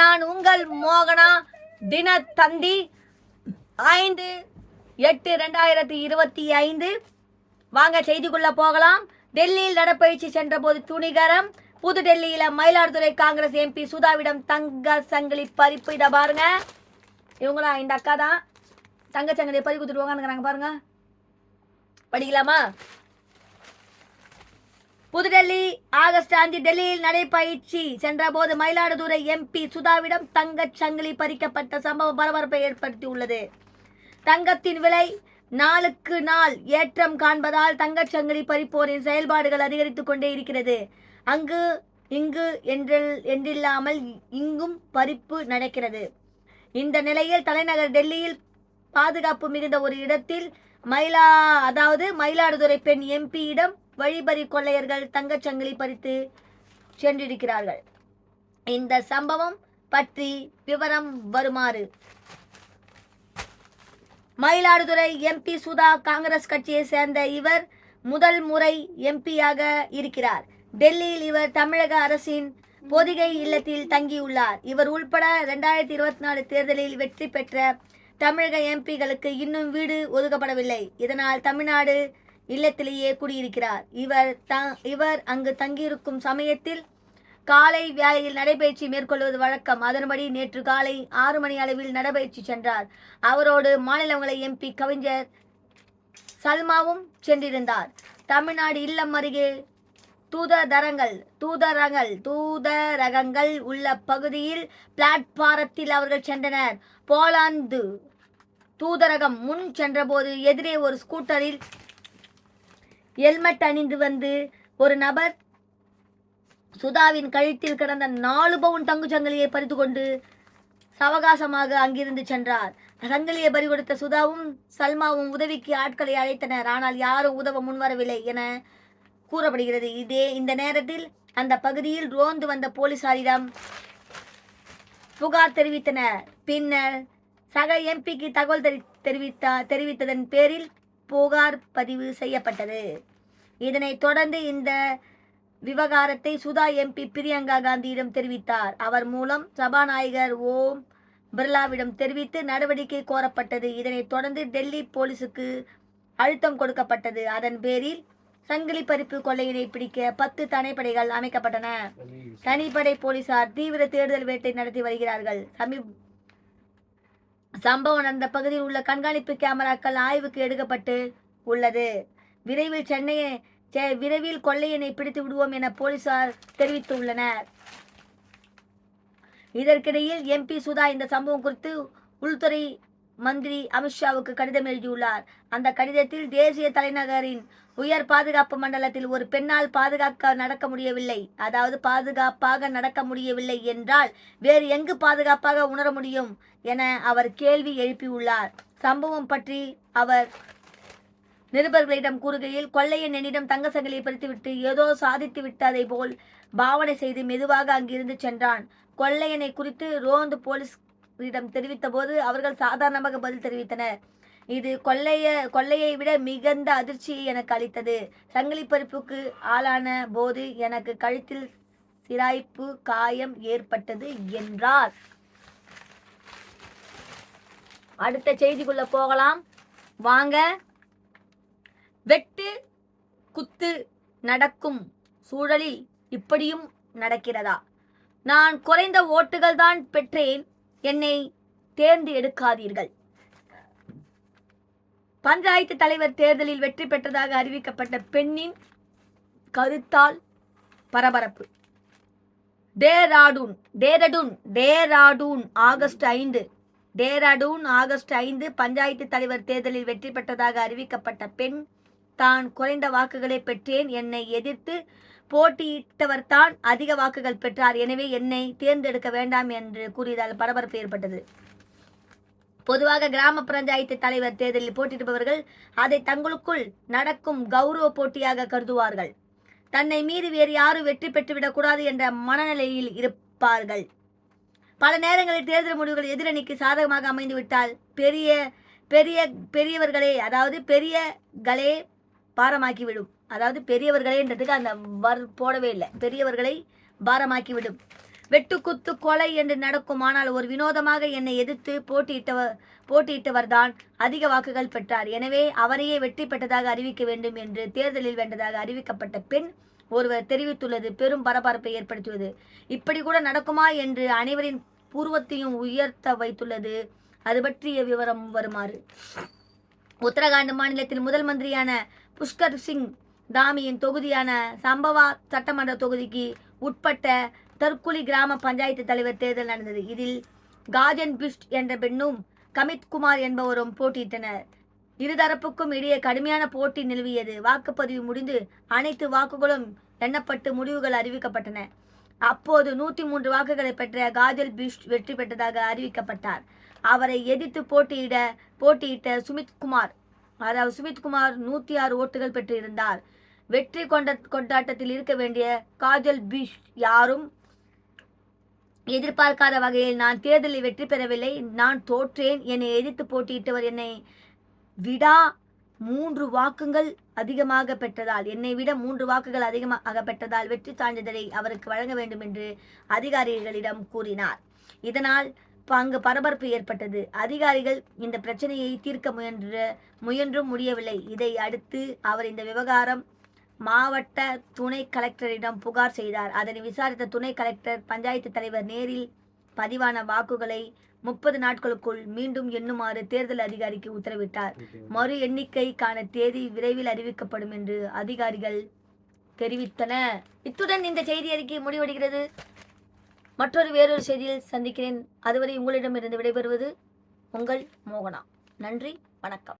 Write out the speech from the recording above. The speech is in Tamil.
நான் உங்கள் மோகனா தினத்தந்தி. ஐந்து எட்டு ரெண்டாயிரத்தி இருபத்தி ஐந்து. வாங்க செய்திக்குள்ள போகலாம். டெல்லியில் நடப்பயிற்சி சென்றபோது துணிகரம். புதுடெல்லியில மயிலாடுதுறை காங்கிரஸ் எம்பி சுதாவிடம் தங்க சங்கிலி பறிப்பு இதை பாருங்க. இவங்களா இந்த அக்கா தான். தங்க சங்கிலியை பறி கொடுத்துருவாங்கன்னு பாருங்க. படிக்கலாமா? புதுடெல்லி ஆகஸ்ட் அஞ்சு டெல்லியில் நடைபயிற்சி. சென்றபோது மயிலாடுதுறை எம்பி சுதாவிடம் தங்கச் சங்கிலி பறிக்கப்பட்ட சம்பவம் பரபரப்பை ஏற்படுத்தியுள்ளது. தங்கத்தின் விலை நாளுக்கு நாள் ஏற்றம் காண்பதால் தங்கச் சங்கிலி பறிப்போரின் செயல்பாடுகள் அதிகரித்துக் கொண்டே இருக்கிறது. அங்கு இங்கு என்றில் என்றில்லாமல் இங்கும் பறிப்பு நடக்கிறது. இந்த நிலையில் தலைநகர் டெல்லியில் பாதுகாப்பு மிகுந்த ஒரு இடத்தில் மயிலா அதாவது மயிலாடுதுறை பெண் எம்பியிடம் வழிபறி கொள்ளையர்கள் தங்கச்சங்கிலி பறித்து சென்றிருக்கிறார்கள். இந்த சம்பவம் பற்றி விவரம் வருமாறு. மயிலாடுதுறை எம்பி சுதா காங்கிரஸ் கட்சியை சேர்ந்த இவர் முதல் முறை எம்பியாக இருக்கிறார். டெல்லியில் இவர் தமிழக அரசின் பொதிகை இல்லத்தில் தங்கியுள்ளார். இவர் உள்பட ரெண்டாயிரத்தி இருபத்தி நாலு தேர்தலில் வெற்றி பெற்ற தமிழக எம்பிகளுக்கு இன்னும் வீடு ஒதுக்கப்படவில்லை. இதனால் தமிழ்நாடு இல்லத்திலேயே குடியிருக்கிறார். இவர் த இவர் அங்கு தங்கியிருக்கும் சமயத்தில் காலை வேலையில் நடைபயிற்சி மேற்கொள்வது வழக்கம். அதன்படி நேற்று காலை ஆறு மணி அளவில் நடைபயிற்சி சென்றார். அவரோடு மாநிலங்களை எம்பி கவிஞர் சல்மாவும் சென்றிருந்தார். தமிழ்நாடு இல்லம் அருகே தூதரகங்கள் தூதரங்கள் தூதரகங்கள் உள்ள பகுதியில் பிளாட்பாரத்தில் அவர்கள் சென்றனர். போலாந்து தூதரகம் முன் சென்றபோது எதிரே ஒரு ஸ்கூட்டரில் ஹெல்மெட் அணிந்து வந்து ஒரு நபர் சுதாவின் கழுத்தில் கிடந்த நாலு பவுன் தங்கு சங்கிலியை பறித்து கொண்டு சவகாசமாக அங்கிருந்து சென்றார். சங்கிலியை பறி கொடுத்த சுதாவும் சல்மாவும் உதவிக்கு ஆட்களை அழைத்தனர். ஆனால் யாரும் உதவ முன்வரவில்லை என கூறப்படுகிறது. இதே இந்த நேரத்தில் அந்த பகுதியில் ரோந்து வந்த போலீசாரிடம் புகார் தெரிவித்தனர். பின்னர் சக எம்பிக்கு தகவல் தெரி தெரிவித்ததன் பேரில் புகார் பதிவு செய்யப்பட்டது. இதனைத் தொடர்ந்து இந்த விவகாரத்தை சுதா எம்பி பிரியங்கா காந்தியிடம் தெரிவித்தார். அவர் மூலம் சபாநாயகர் ஓம் பிர்லாவிடம் தெரிவித்து நடவடிக்கை கோரப்பட்டது. இதனைத் தொடர்ந்து டெல்லி போலீசுக்கு அழுத்தம் கொடுக்கப்பட்டது. அதன் பேரில் சங்கிலி பறிப்பு கொள்ளையினை பிடிக்க பத்து தனிப்படைகள் அமைக்கப்பட்டன. தனிப்படை போலீசார் தீவிர தேடுதல் வேட்டை நடத்தி வருகிறார்கள். சமீப சம்பவம் நடந்த பகுதியில் உள்ள கண்காணிப்பு கேமராக்கள் ஆய்வுக்கு எடுக்கப்பட்டு உள்ளது. விரைவில் சென்னையை செ- விரைவில் கொள்ளையனை பிடித்து விடுவோம் என போலீசார் தெரிவித்துள்ளனர். இதற்கிடையில் எம்பி சுதா இந்த சம்பவம் குறித்து உள்துறை மந்திரி அமித்ஷாவுக்கு கடிதம் எழுதியுள்ளார். அந்த கடிதத்தில் தேசிய தலைநகரின் உயர் பாதுகாப்பு மண்டலத்தில் ஒரு பெண்ணால் பாதுகாக்க நடக்க முடியவில்லை. அதாவது பாதுகாப்பாக நடக்க முடியவில்லை என்றால் வேறு எங்கு பாதுகாப்பாக உணர முடியும் என அவர் கேள்வி எழுப்பியுள்ளார். சம்பவம் பற்றி அவர் நிருபர்களிடம் கூறுகையில் கொள்ளையன் என்னிடம் தங்கசங்கிலியை பறித்துவிட்டு ஏதோ சாதித்து விட்டதை போல் பாவனை செய்து மெதுவாக அங்கிருந்து சென்றான். கொள்ளையனை குறித்து ரோந்து போலீஸ் இடம் தெரிவித்த போது அவர்கள் சாதாரணமாக பதில் தெரிவித்தனர். இது கொள்ளைய கொள்ளையை விட மிகுந்த அதிர்ச்சியை எனக்கு அளித்தது. சங்கிலி பறிப்புக்கு ஆளான போது எனக்கு கழுத்தில் சிராய்ப்பு காயம் ஏற்பட்டது என்றார். அடுத்த செய்திக்குள்ள போகலாம். வாங்க. வெட்டு குத்து நடக்கும் சூழலில் இப்படியும் நடக்கிறதா? நான் குறைந்த ஓட்டுகள் தான் பெற்றேன். என்னை தேர்ந்து எடுக்காதீர்கள். பஞ்சாயத்து தலைவர் தேர்தலில் வெற்றி பெற்றதாக அறிவிக்கப்பட்ட பெண்ணின் கருத்தால் பரபரப்பு. டேராடூன் டேரடூன் டேராடூன் ஆகஸ்ட் ஐந்து. டேராடூன் ஆகஸ்ட் ஐந்து பஞ்சாயத்து தலைவர் தேர்தலில் வெற்றி பெற்றதாக அறிவிக்கப்பட்ட பெண் தான் குறைந்த வாக்குகளை பெற்றேன் என்னை எதிர்த்து போட்டியிட்டவர் தான் அதிக வாக்குகள் பெற்றார். எனவே என்னை தேர்ந்தெடுக்க வேண்டாம் என்று கூறியதால் பரபரப்பு ஏற்பட்டது. பொதுவாக கிராம பஞ்சாயத்து தலைவர் தேர்தலில் போட்டியிடுபவர்கள் அதை தங்களுக்குள் நடக்கும் கௌரவ போட்டியாக கருதுவார்கள். தன்னை மீறி வேறு யாரும் வெற்றி பெற்றுவிடக்கூடாது என்ற மனநிலையில் இருப்பார்கள். பல நேரங்களில் தேர்தல் முடிவுகள் எதிரணிக்கு சாதகமாக அமைந்துவிட்டால் பெரிய பெரிய பெரியவர்களே அதாவது பெரியகளே பாரமாக்கிவிடும் அதாவது பெரியவர்களேன்றதுக்கு அந்த வர் போடவே இல்லை. பெரியவர்களை பாரமாக்கிவிடும். வெட்டுக்குத்து கொலை என்று நடக்கும். ஆனால் ஒரு வினோதமாக என்னை எதிர்த்து போட்டியிட்டவர் போட்டியிட்டவர்தான் அதிக வாக்குகள் பெற்றார். எனவே அவரையே வெற்றி பெற்றதாக அறிவிக்க வேண்டும் என்று தேர்தலில் வென்றதாக அறிவிக்கப்பட்ட பெண் ஒருவர் தெரிவித்துள்ளது பெரும் பரபரப்பை ஏற்படுத்தியது. இப்படி கூட நடக்குமா என்று அனைவரின் பூர்வத்தையும் உயர்த்த வைத்துள்ளது. அது பற்றிய விவரம் வருமாறு. உத்தரகாண்ட் மாநிலத்தில் முதல் மந்திரியான புஷ்கர் சிங் தாமியின் தொகுதியான சம்பவா சட்டமன்ற தொகுதிக்கு உட்பட்ட தற்குலி கிராம பஞ்சாயத்து தலைவர் தேர்தல் நடந்தது. இதில் காஜன் பிஸ்ட் என்ற பெண்ணும் கமித் குமார் என்பவரும் போட்டியிட்டனர். இருதரப்புக்கும் இடையே கடுமையான போட்டி நிலவியது. வாக்குப்பதிவு முடிந்து அனைத்து வாக்குகளும் எண்ணப்பட்டு முடிவுகள் அறிவிக்கப்பட்டன. அப்போது நூற்றி மூன்று வாக்குகளை பெற்ற காஜல் பிஸ்ட் வெற்றி பெற்றதாக அறிவிக்கப்பட்டார். அவரை எதிர்த்து போட்டியிட போட்டியிட்ட சுமித் குமார் அதாவது சுமித்குமார் நூற்றி ஆறு ஓட்டுகள் பெற்றிருந்தார். வெற்றி கொண்ட கொண்டாட்டத்தில் இருக்க வேண்டிய காஜல் பிஷ் யாரும் எதிர்பார்க்காத வகையில் நான் தேர்தலில் வெற்றி பெறவில்லை. நான் தோற்றேன். என்னை எதிர்த்து போட்டியிட்டவர் என்னை விடா மூன்று வாக்குகள் அதிகமாக பெற்றதால் என்னை விட மூன்று வாக்குகள் அதிகமாக பெற்றதால் வெற்றி சான்றிதழை அவருக்கு வழங்க வேண்டும் என்று அதிகாரிகளிடம் கூறினார். இதனால் அங்கு பரபரப்பு ஏற்பட்டது. அதிகாரிகள் இந்த பிரச்சனையை தீர்க்க முயன்ற முயன்றும் முடியவில்லை. இதை அடுத்து அவர் இந்த விவகாரம் மாவட்ட துணை கலெக்டரிடம் புகார் செய்தார். அதனை விசாரித்த துணை கலெக்டர் பஞ்சாயத்து தலைவர் நேரில் பதிவான வாக்குகளை முப்பது நாட்களுக்குள் மீண்டும் எண்ணுமாறு தேர்தல் அதிகாரிக்கு உத்தரவிட்டார். மறு எண்ணிக்கைக்கான தேதி விரைவில் அறிவிக்கப்படும் என்று அதிகாரிகள் தெரிவித்தன இத்துடன் இந்த செய்தி அறிக்கை முடிவடைகிறது. மற்றொரு வேறொரு செய்தியில் சந்திக்கிறேன். அதுவரை உங்களிடமிருந்து விடைபெறுவது உங்கள் மோகனா. நன்றி வணக்கம்.